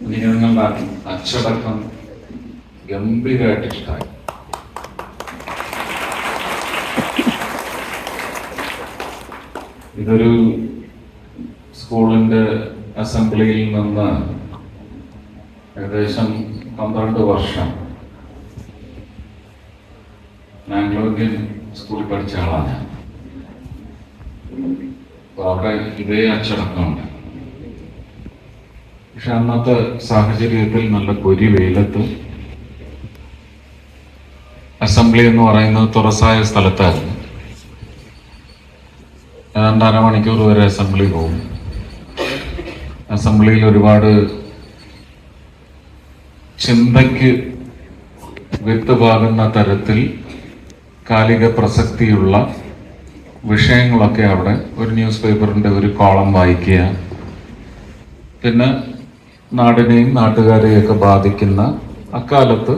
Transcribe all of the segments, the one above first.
നിങ്ങളുടെ അച്ചടക്കം ഗംഭീരമായിട്ട് ഇഷ്ടമായി ഇതൊരു സ്കൂളിന്റെ അസംബ്ലിയിൽ നിന്ന് ഏകദേശം പന്ത്രണ്ട് വർഷം ആംഗ്ലോ സ്കൂളിൽ പഠിച്ച ആളാണ് അവിടെ ഇതേ അച്ചടക്കമുണ്ട്. പക്ഷെ അന്നത്തെ സാഹചര്യത്തിൽ നല്ല പൊരി വെയിലത്ത് അസംബ്ലി എന്ന് പറയുന്നത് തുറസായ സ്ഥലത്തായിരുന്നു. ഏതാണ്ട് അരമണിക്കൂർ വരെ അസംബ്ലി പോകും. അസംബ്ലിയിൽ ഒരുപാട് ചിന്തയ്ക്ക് വിത്ത് പാകുന്ന തരത്തിൽ കാലിക പ്രസക്തിയുള്ള വിഷയങ്ങളൊക്കെ അവിടെ ഒരു ന്യൂസ് പേപ്പറിന്റെ ഒരു കോളം വായിക്കുക. പിന്നെ നാടിനെയും നാട്ടുകാരെയൊക്കെ ബാധിക്കുന്ന അക്കാലത്ത്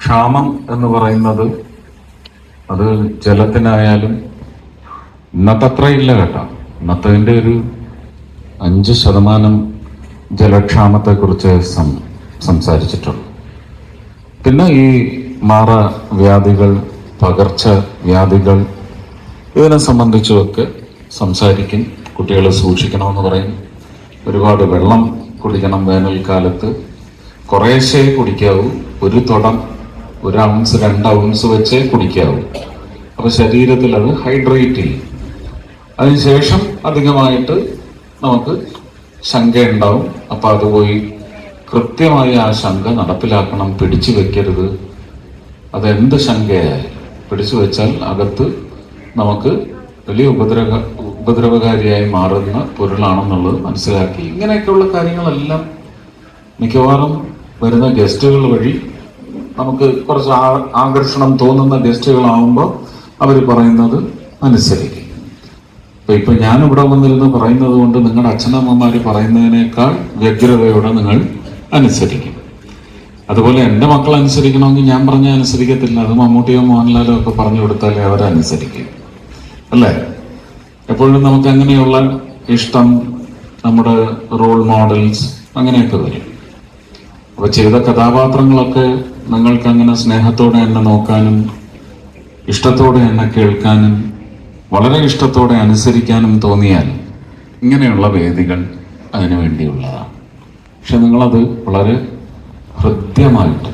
ക്ഷാമം എന്ന് പറയുന്നത് അത് ജലത്തിനായാലും ഇന്നത്തെ ഇല്ല കേട്ടോ. ഇന്നത്തതിന്റെ ഒരു അഞ്ച് ശതമാനം ജലക്ഷാമത്തെക്കുറിച്ച് സം സംസാരിച്ചിട്ടുണ്ട്. പിന്നെ ഈ മാറ വ്യാധികൾ പകർച്ച വ്യാധികൾ ഇതിനെ സംബന്ധിച്ചുമൊക്കെ സംസാരിക്കും കുട്ടികളെ സൂക്ഷിക്കണമെന്ന് പറയും. ഒരുപാട് വെള്ളം കുടിക്കണം വേനൽക്കാലത്ത്. കുറേശ്ശേ കുടിക്കാവൂ. ഒരു തുടം ഒരു ഔൺസ് രണ്ട് ഔൺസ് വെച്ചേ കുടിക്കാവൂ. അപ്പൊ ശരീരത്തിൽ അത് ഹൈഡ്രേറ്റ് ചെയ്യും. അതിനുശേഷം അധികമായിട്ട് നമുക്ക് ശങ്ക ഉണ്ടാവും. അപ്പൊ അത് പോയി കൃത്യമായി ആ ശങ്ക നടപ്പിലാക്കണം. പിടിച്ചു വെക്കരുത്. അതെന്ത് ശങ്കയായാലും പിടിച്ചു വെച്ചാൽ അകത്ത് നമുക്ക് വലിയ ഉപദ്രവ ഉപദ്രവകാരിയായി മാറുന്ന പൊരുളാണെന്നുള്ളത് മനസ്സിലാക്കി. ഇങ്ങനെയൊക്കെയുള്ള കാര്യങ്ങളെല്ലാം മിക്കവാറും വരുന്ന ഗസ്റ്റുകൾ വഴി നമുക്ക് കുറച്ച് ആകർഷണം തോന്നുന്ന ഗസ്റ്റുകളാവുമ്പോൾ അവർ പറയുന്നത് അനുസരിക്കും. അപ്പൊ ഇപ്പൊ ഞാൻ ഇവിടെ വന്നിരുന്ന് പറയുന്നത് കൊണ്ട് നിങ്ങളുടെ അച്ഛനമ്മമാർ പറയുന്നതിനേക്കാൾ വ്യഗ്രതയോടെ നിങ്ങൾ അനുസരിക്കും. അതുപോലെ എന്റെ മക്കൾ അനുസരിക്കണമെങ്കിൽ ഞാൻ പറഞ്ഞ അനുസരിക്കത്തില്ല. അത് മമ്മൂട്ടിയോ മോഹൻലാലോ ഒക്കെ പറഞ്ഞു കൊടുത്താലേ അവരനുസരിക്കും. അല്ലേ? എപ്പോഴും നമുക്ക് അങ്ങനെയുള്ള ഇഷ്ടം നമ്മുടെ റോൾ മോഡൽസ് അങ്ങനെയൊക്കെ വരും. അപ്പൊ ചെയ്ത കഥാപാത്രങ്ങളൊക്കെ നിങ്ങൾക്ക് അങ്ങനെ സ്നേഹത്തോടെ എന്നെ നോക്കാനും ഇഷ്ടത്തോടെ എന്നെ കേൾക്കാനും വളരെ ഇഷ്ടത്തോടെ അനുസരിക്കാനും തോന്നിയാൽ ഇങ്ങനെയുള്ള വേദികൾ അതിനു വേണ്ടിയുള്ളതാണ്. പക്ഷെ നിങ്ങളത് വളരെ ഹൃദ്യമായിട്ട്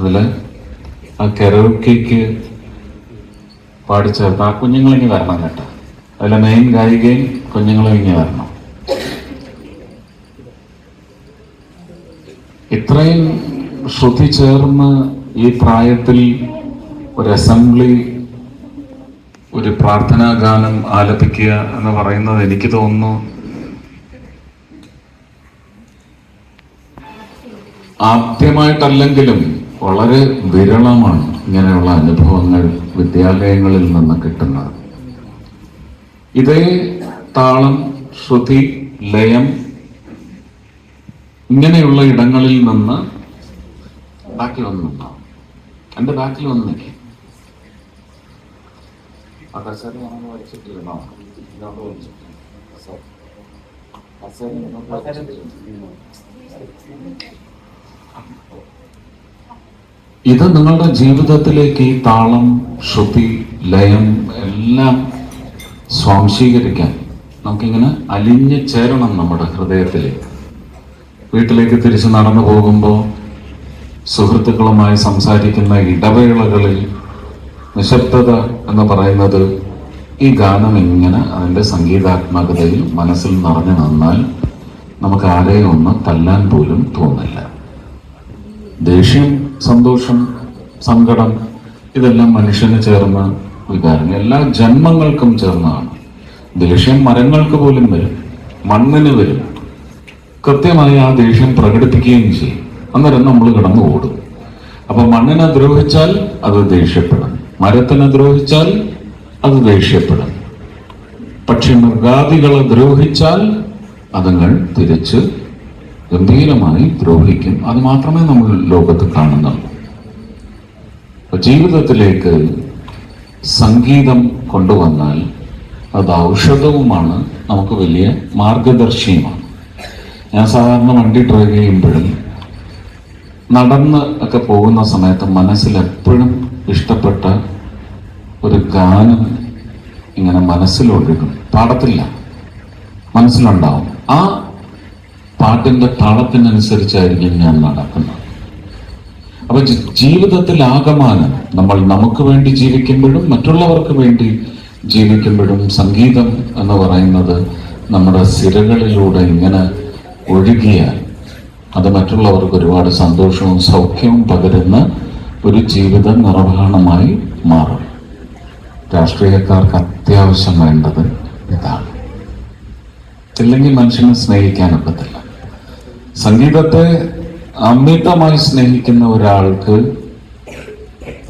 അതിൽ ആ കരോക്കിക്ക് പാടിച്ചേർത്ത് ആ കുഞ്ഞുങ്ങളിങ്ങി വരണം കേട്ടോ. അതിലെ മെയിൻ ഗായികയും കുഞ്ഞുങ്ങളും ഇങ്ങനെ വരണം. ഇത്രയും ശ്രുതി ചേർന്ന് ഈ പ്രായത്തിൽ ഒരു അസംബ്ലി ഒരു പ്രാർത്ഥനാ ഗാനം ആലപിക്കുക എന്ന് പറയുന്നത് എനിക്ക് തോന്നുന്നു ആദ്യമായിട്ടല്ലെങ്കിലും വളരെ വിരളമാണ് ഇങ്ങനെയുള്ള അനുഭവങ്ങൾ വിദ്യാലയങ്ങളിൽ നിന്ന് കിട്ടുന്നത്. ഇതേ താളം ശ്രുതി ലയം ഇങ്ങനെയുള്ള ഇടങ്ങളിൽ നിന്ന് ബാക്കിൽ വന്ന് നിന്നോ എന്റെ ബാക്കിൽ വന്ന് നിൽക്കും നമ്മൾ. ഇത് നിങ്ങളുടെ ജീവിതത്തിലേക്ക് ഈ താളം ശ്രുതി ലയം എല്ലാം സ്വാംശീകരിക്കാൻ നമുക്കിങ്ങനെ അലിഞ്ഞു ചേരണം നമ്മുടെ ഹൃദയത്തിലേക്ക്. വീട്ടിലേക്ക് തിരിച്ച് നടന്നു പോകുമ്പോൾ സുഹൃത്തുക്കളുമായി സംസാരിക്കുന്ന ഇടവേളകളിൽ നിശബ്ദത എന്ന് പറയുന്നത് ഈ ഗാനം ഇങ്ങനെ അതിന്റെ സംഗീതാത്മകതയിൽ മനസ്സിൽ നിറഞ്ഞു നിന്നാൽ നമുക്ക് ആരെയും ഒന്ന് തല്ലാൻ പോലും തോന്നില്ല. ദേഷ്യം സന്തോഷം സങ്കടം ഇതെല്ലാം മനുഷ്യന് ചേർന്ന വികാരം എല്ലാ ജന്മങ്ങൾക്കും ചേർന്നതാണ്. ദേഷ്യം മരങ്ങൾക്ക് പോലും വരും. മണ്ണിന് വരും. കൃത്യമായി ആ ദേഷ്യം പ്രകടിപ്പിക്കുകയും ചെയ്യും. അന്നേരം നമ്മൾ കിടന്നു ഓടും. അപ്പൊ മണ്ണിനെ ദ്രോഹിച്ചാൽ അത് ദേഷ്യപ്പെടും. മരത്തിനെ ദ്രോഹിച്ചാൽ അത് ദേഷ്യപ്പെടും. പക്ഷെ മൃഗാദികളെ ദ്രോഹിച്ചാൽ അതുങ്ങൾ തിരിച്ച് ഗംഭീരമായി ദ്രോഹിക്കും. അത് മാത്രമേ നമ്മൾ ലോകത്ത് കാണുന്നുള്ളൂ. ജീവിതത്തിലേക്ക് സംഗീതം കൊണ്ടുവന്നാൽ അത് ഔഷധവുമാണ് നമുക്ക് വലിയ മാർഗദർശിയുമാണ്. ഞാൻ സാധാരണ വണ്ടി ഡ്രൈവ് ചെയ്യുമ്പോഴും നടന്ന് ഒക്കെ പോകുന്ന സമയത്ത് മനസ്സിൽ എപ്പോഴും ഇഷ്ടപ്പെട്ട ഒരു ഗാനം ഇങ്ങനെ മനസ്സിലൊഴുകും. പാടത്തില്ല. മനസ്സിലുണ്ടാവും. ആ പാട്ടിന്റെ താളത്തിനനുസരിച്ചായിരിക്കും ഞാൻ നടക്കുന്നത്. അപ്പൊ ജീവിതത്തിൽ ആകമാനം നമ്മൾ നമുക്ക് വേണ്ടി ജീവിക്കുമ്പോഴും മറ്റുള്ളവർക്ക് വേണ്ടി ജീവിക്കുമ്പോഴും സംഗീതം എന്ന് പറയുന്നത് നമ്മുടെ സിരകളിലൂടെ ഇങ്ങനെ ഒഴുകിയാൽ അത് മറ്റുള്ളവർക്ക് ഒരുപാട് സന്തോഷവും സൗഖ്യവും പകരുന്ന ഒരു ജീവിത നിർവഹണമായി മാറും. രാഷ്ട്രീയക്കാർക്ക് അത്യാവശ്യം വേണ്ടത് ഇതാണ്. ഇല്ലെങ്കിൽ മനുഷ്യനെ സ്നേഹിക്കാനൊക്കത്തില്ല സംഗീതത്തെ അമിതമായി സ്നേഹിക്കുന്ന ഒരാൾക്ക്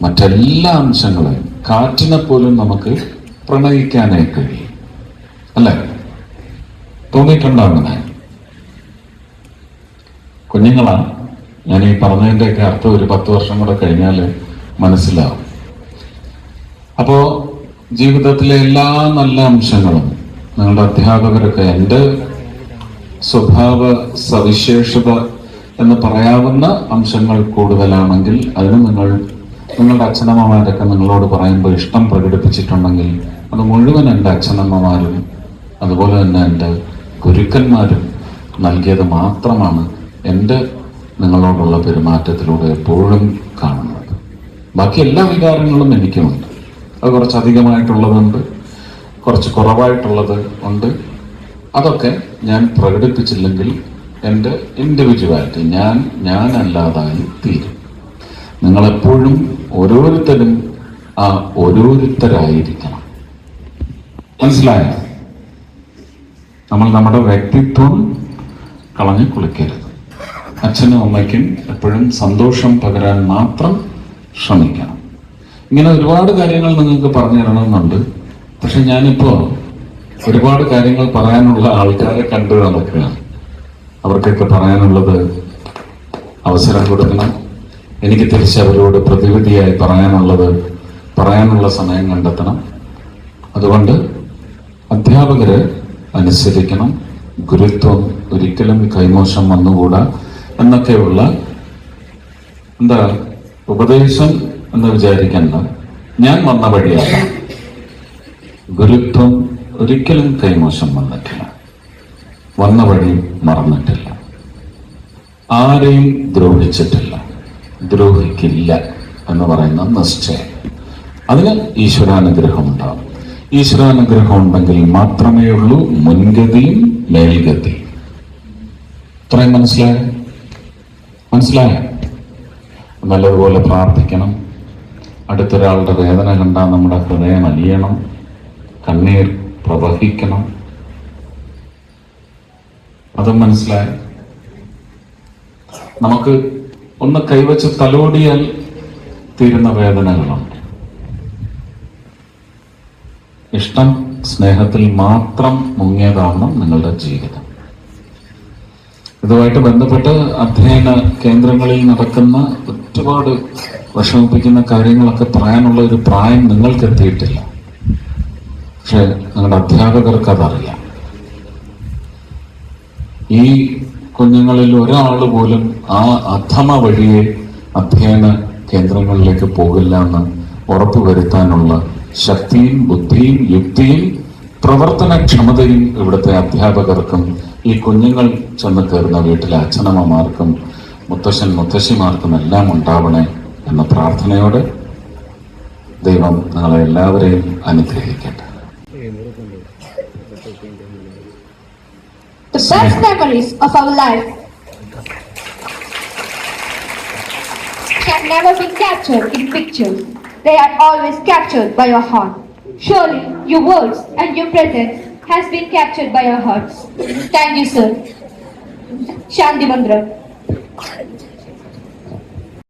മറ്റെല്ലാ അംശങ്ങളെയും കാറ്റിനെ പോലും നമുക്ക് പ്രണയിക്കാനേ കഴിയും. അല്ലേ? തോന്നിയിട്ടുണ്ടോ കുഞ്ഞുങ്ങളാ ഞാൻ ഈ പറഞ്ഞതിന്റെയൊക്കെ അർത്ഥം ഒരു പത്ത് വർഷം കൂടെ കഴിഞ്ഞാൽ മനസ്സിലാവും. അപ്പോൾ ജീവിതത്തിലെ എല്ലാ നല്ല അംശങ്ങളും നിങ്ങളുടെ അധ്യാപകരൊക്കെ എന്റെ സ്വഭാവ സവിശേഷത എന്ന് പറയാവുന്ന അംശങ്ങൾ കൂടുതലാണെങ്കിൽ അതിന് നിങ്ങൾ നിങ്ങളുടെ അച്ഛനമ്മമാരൊക്കെ നിങ്ങളോട് പറയുമ്പോൾ ഇഷ്ടം പ്രകടിപ്പിച്ചിട്ടുണ്ടെങ്കിൽ അത് മുഴുവൻ എന്റെ അച്ഛനമ്മമാരും അതുപോലെ തന്നെ എന്റെ ഗുരുക്കന്മാരും നൽകിയത് മാത്രമാണ് എന്റെ നിങ്ങളോടുള്ള പെരുമാറ്റത്തിലൂടെ എപ്പോഴും കാണുന്നത്. ബാക്കി എല്ലാ വികാരങ്ങളും എനിക്കുമുണ്ട്. അത് കുറച്ച് അധികമായിട്ടുള്ളതുണ്ട് കുറച്ച് കുറവായിട്ടുള്ളത് ഉണ്ട്. അതൊക്കെ ഞാൻ പ്രകടിപ്പിച്ചില്ലെങ്കിൽ എന്റെ ഇൻഡിവിജ്വാലിറ്റി ഞാൻ ഞാനല്ലാതായി തീരും. നിങ്ങളെപ്പോഴും ഓരോരുത്തരും ആ ഓരോരുത്തരായിരിക്കണം. മനസ്സിലായോ? നമ്മൾ നമ്മുടെ വ്യക്തിത്വം കളഞ്ഞു കുളിക്കരുത്. അച്ഛനും അമ്മയ്ക്കും എപ്പോഴും സന്തോഷം പകരാൻ മാത്രം ശ്രമിക്കണം. ഇങ്ങനെ ഒരുപാട് കാര്യങ്ങൾ നിങ്ങൾക്ക് പറഞ്ഞു തരണമെന്നുണ്ട്. പക്ഷെ ഞാനിപ്പോ ഒരുപാട് കാര്യങ്ങൾ പറയാനുള്ള ആൾക്കാരെ കണ്ടു നടക്കുകയാണ്. അവർക്കൊക്കെ പറയാനുള്ളത് അവസരം കൊടുക്കണം. എനിക്ക് തിരിച്ചവരോട് പ്രതിവിധിയായി പറയാനുള്ളത് പറയാനുള്ള സമയം കണ്ടെത്തണം. അതുകൊണ്ട് അധ്യാപകര് അനുസരിക്കണം. ഗുരുത്വം ഒരിക്കലും കൈമോശം വന്നുകൂടാ എന്നൊക്കെയുള്ള എന്താ ഉപദേശം എന്ന് വിചാരിക്കണ്ട. ഞാൻ വന്ന വഴിയല്ല ഗുരുത്വം ഒരിക്കലും കൈമോശം വന്നിട്ടില്ല. വന്ന വഴി മറന്നിട്ടില്ല. ആരെയും ദ്രോഹിച്ചിട്ടില്ല. ദ്രോഹിക്കില്ല എന്ന് പറയുന്ന നിശ്ചയം. അതിന് ഈശ്വരാനുഗ്രഹം ഉണ്ടാവും ഈശ്വരാനുഗ്രഹം ഉണ്ടെങ്കിൽ മാത്രമേ ഉള്ളൂ മുൻഗതിയും മേൽഗതിയും. ഇത്രയും മനസ്സിലായ? മനസ്സിലായ? നല്ലതുപോലെ പ്രാർത്ഥിക്കണം. അടുത്തൊരാളുടെ വേദന കണ്ടാൽ നമ്മുടെ ഹൃദയം അലിയണം. കണ്ണീർ പ്രവഹിക്കണം. അതും മനസ്സിലായി. നമുക്ക് ഒന്ന് കൈവച്ച് തലോടിയാൽ തീരുന്ന വേദനകളുണ്ട് ഇഷ്ടം സ്നേഹത്തിൽ മാത്രം മുങ്ങിയതാവണം നിങ്ങളുടെ ജീവിതം. ഇതുമായിട്ട് ബന്ധപ്പെട്ട് അധ്യയന കേന്ദ്രങ്ങളിൽ നടക്കുന്ന ഒരുപാട് വിഷമിപ്പിക്കുന്ന കാര്യങ്ങളൊക്കെ പറയാനുള്ള ഒരു പ്രായം നിങ്ങൾക്ക് എത്തിയിട്ടില്ല പക്ഷെ നിങ്ങളുടെ അധ്യാപകർക്ക് അതറിയാം. ഈ കുഞ്ഞുങ്ങളിൽ ഒരാൾ പോലും ആ അധമ വഴിയെ അധ്യയന കേന്ദ്രങ്ങളിലേക്ക് പോകില്ല എന്ന് ഉറപ്പുവരുത്താനുള്ള ശക്തിയും ബുദ്ധിയും യുക്തിയും പ്രവർത്തനക്ഷമതയും ഇവിടുത്തെ അധ്യാപകർക്കും ഈ കുഞ്ഞുങ്ങൾ ചെന്ന് കയറുന്ന വീട്ടിലെ അച്ഛനമ്മമാർക്കും മുത്തശ്ശൻ മുത്തശ്ശിമാർക്കും എല്ലാം ഉണ്ടാവണേ എന്ന പ്രാർത്ഥനയോടെ ദൈവം നിങ്ങളെ എല്ലാവരെയും അനുഗ്രഹിക്കട്ടെ. The best memories of our life can never be captured in pictures. They are always captured by your heart. Surely your words and your presence has been captured by our hearts. Thank you, sir. Shanti Mandra.